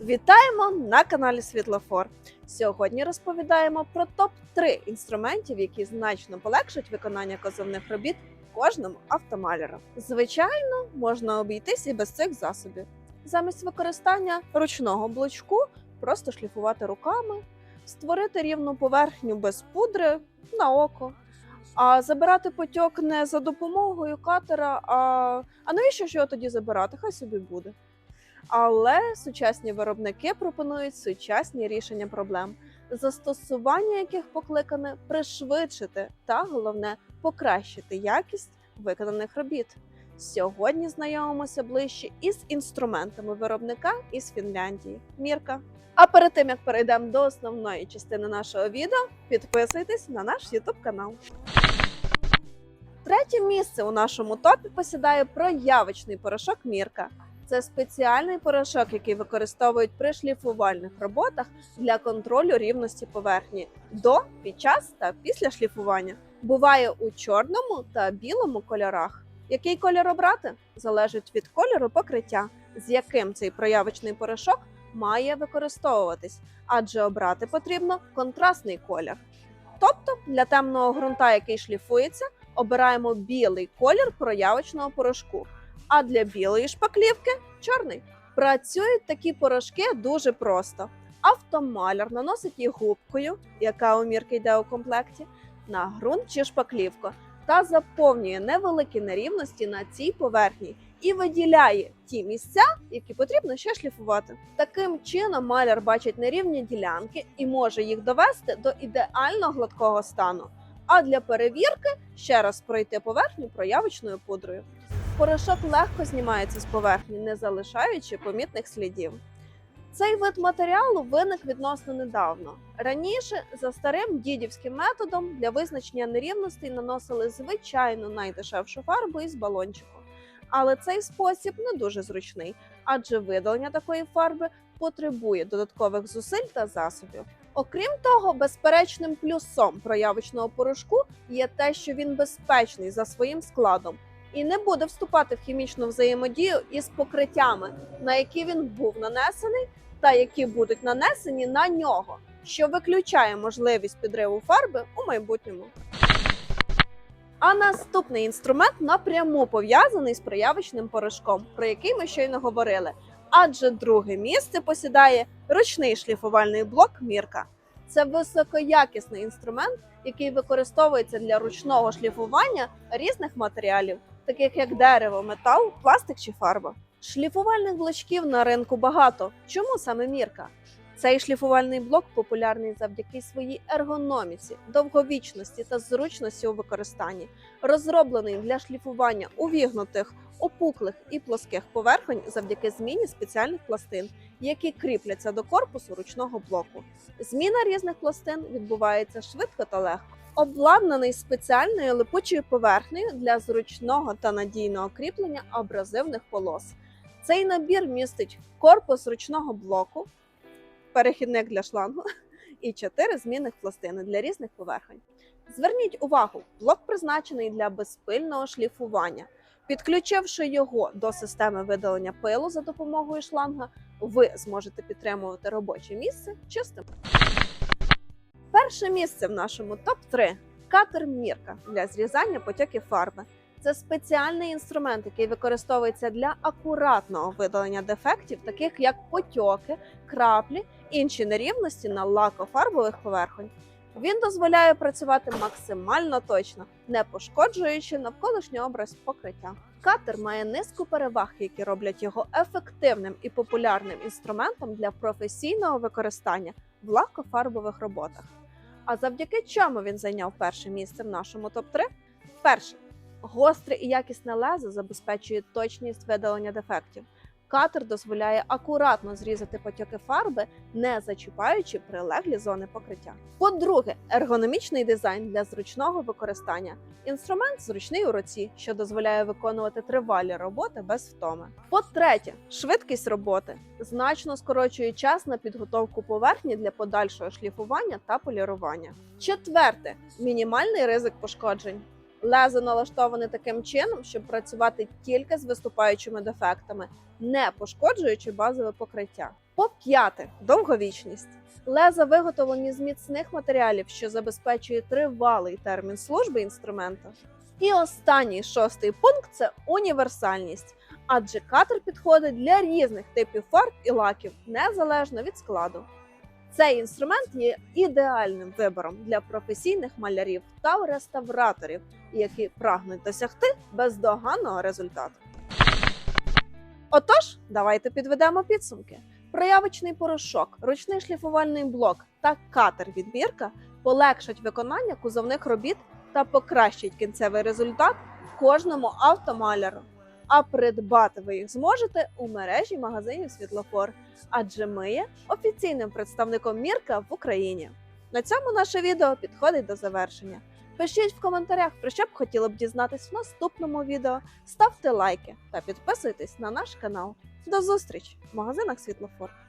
Вітаємо на каналі Світлофор. Сьогодні розповідаємо про топ 3 інструментів, які значно полегшать виконання козовних робіт кожному автомаляру. Звичайно, можна обійтись і без цих засобів. Замість використання ручного блочку просто шліфувати руками, створити рівну поверхню без пудри на око. А забирати потьок не за допомогою катера. А, а навіщо ж його тоді забирати? Хай собі буде. Але сучасні виробники пропонують сучасні рішення проблем, застосування яких покликане пришвидшити та головне покращити якість виконаних робіт. Сьогодні знайомимося ближче із інструментами виробника із Фінляндії Мірка. А перед тим як перейдемо до основної частини нашого відео, підписуйтесь на наш YouTube канал. Третє місце у нашому топі посідає проявочний порошок Мірка. Це спеціальний порошок, який використовують при шліфувальних роботах для контролю рівності поверхні до, під час та після шліфування. Буває у чорному та білому кольорах. Який кольор обрати залежить від кольору покриття, з яким цей проявочний порошок має використовуватись, адже обрати потрібно контрастний колір. Тобто для темного ґрунта, який шліфується, обираємо білий колір проявочного порошку а для білої шпаклівки чорний. Працюють такі порошки дуже просто. Автомаляр наносить їх губкою, яка у мірки йде у комплекті, на ґрунт чи шпаклівку, та заповнює невеликі нерівності на цій поверхні і виділяє ті місця, які потрібно ще шліфувати. Таким чином маляр бачить нерівні ділянки і може їх довести до ідеально гладкого стану. А для перевірки ще раз пройти поверхню проявочною пудрою. Порошок легко знімається з поверхні, не залишаючи помітних слідів. Цей вид матеріалу виник відносно недавно. Раніше за старим дідівським методом для визначення нерівностей наносили звичайну найдешевшу фарбу із балончику. Але цей спосіб не дуже зручний, адже видалення такої фарби потребує додаткових зусиль та засобів. Окрім того, безперечним плюсом проявочного порошку є те, що він безпечний за своїм складом і не буде вступати в хімічну взаємодію із покриттями, на які він був нанесений, та які будуть нанесені на нього, що виключає можливість підриву фарби у майбутньому. А наступний інструмент напряму пов'язаний з проявочним порошком, про який ми щойно говорили. Адже друге місце посідає ручний шліфувальний блок Мірка. Це високоякісний інструмент, який використовується для ручного шліфування різних матеріалів, таких як дерево, метал, пластик чи фарба. Шліфувальних блочків на ринку багато. Чому саме мірка? Цей шліфувальний блок популярний завдяки своїй ергономіці, довговічності та зручності у використанні, розроблений для шліфування увігнутих, опуклих і плоских поверхонь завдяки зміні спеціальних пластин, які кріпляться до корпусу ручного блоку. Зміна різних пластин відбувається швидко та легко. Обладнаний спеціальною липучою поверхнею для зручного та надійного кріплення абразивних полос. Цей набір містить корпус ручного блоку, перехідник для шлангу і чотири змінних пластини для різних поверхонь. Зверніть увагу, блок призначений для безпильного шліфування. Підключивши його до системи видалення пилу за допомогою шланга, ви зможете підтримувати робоче місце чистим. Перше місце в нашому топ-3 катер Мірка для зрізання потьоків фарби. Це спеціальний інструмент, який використовується для акуратного видалення дефектів, таких як потьоки, краплі, інші нерівності на лакофарбових поверхонь. Він дозволяє працювати максимально точно, не пошкоджуючи навколишній образ покриття. Катер має низку переваг, які роблять його ефективним і популярним інструментом для професійного використання в лакофарбових роботах. А завдяки чому він зайняв перше місце в нашому топ-3? Перше, гостре і якісне лезо забезпечує точність видалення дефектів. Катер дозволяє акуратно зрізати потьоки фарби, не зачіпаючи прилеглі зони покриття. По-друге, ергономічний дизайн для зручного використання. Інструмент зручний у руці, що дозволяє виконувати тривалі роботи без втоми. По-третє, швидкість роботи значно скорочує час на підготовку поверхні для подальшого шліфування та полірування. Четверте, мінімальний ризик пошкоджень. Лезо налаштоване таким чином, щоб працювати тільки з виступаючими дефектами, не пошкоджуючи базове покриття. По п'яте, довговічність. Леза виготовлені з міцних матеріалів, що забезпечує тривалий термін служби інструмента. І останній шостий пункт це універсальність, адже катер підходить для різних типів фарб і лаків незалежно від складу. Цей інструмент є ідеальним вибором для професійних малярів та реставраторів, які прагнуть досягти бездоганного результату. Отож, давайте підведемо підсумки. Проявочний порошок, ручний шліфувальний блок та катер відбірка полегшать виконання кузовних робіт та покращать кінцевий результат кожному автомаляру. А придбати ви їх зможете у мережі магазинів Світлофор, адже ми є офіційним представником Мірка в Україні. На цьому наше відео підходить до завершення. Пишіть в коментарях, про що б хотіли б дізнатись в наступному відео. Ставте лайки та підписуйтесь на наш канал. До зустрічі в магазинах Світлофор.